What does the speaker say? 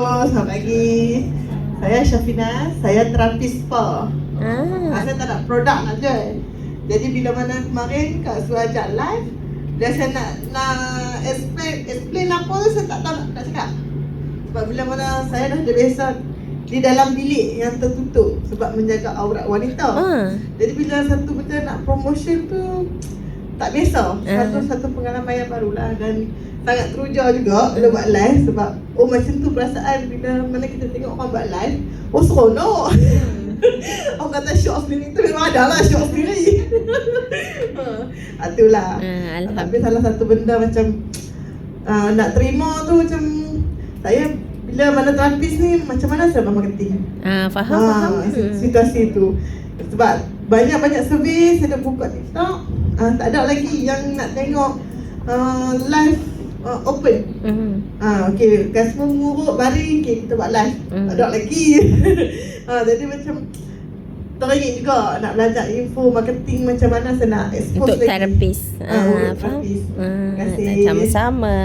Selamat pagi. Saya Syafina, saya terapis spa. Ah. Ah, saya tak nak produk nak jual. Jadi bila mana kemarin Kak Su ajak live, dia saya nak nak explain, explain apa saya tak tahu nak, cakap. Sebab bila mana saya dah dah biasa di dalam bilik yang tertutup sebab menjaga aurat wanita. Ah. Jadi bila satu benda nak promotion tu tak biasa. Ah. Satu satu pengalaman yang barulah dan sangat teruja juga bila buat live sebab oh macam tu perasaan bila mana kita tengok orang buat live, oh seronok. orang kata shock sendiri tu memang ada lah shock sendiri. ha, itulah. Ah, Tapi Alhamdulillah. salah satu benda macam uh, nak terima tu macam saya bila mana terapis ni macam mana saya buat marketing. Ah, faham, Ah, faham. si- Hmm. situasi tu sebab banyak-banyak survey saya dah buka TikTok uh, tak ada lagi yang nak tengok uh, live uh, open Hmm. Ah, okay, customer mengurut baring, okay, kita buat live. Hmm. Tak ada lagi. ah, jadi macam teringin juga nak belajar info marketing macam mana saya nak expose Untuk lagi. terapis. Ah, Ah, untuk faham. terapis. Ah, Terima kasih. Sama-sama.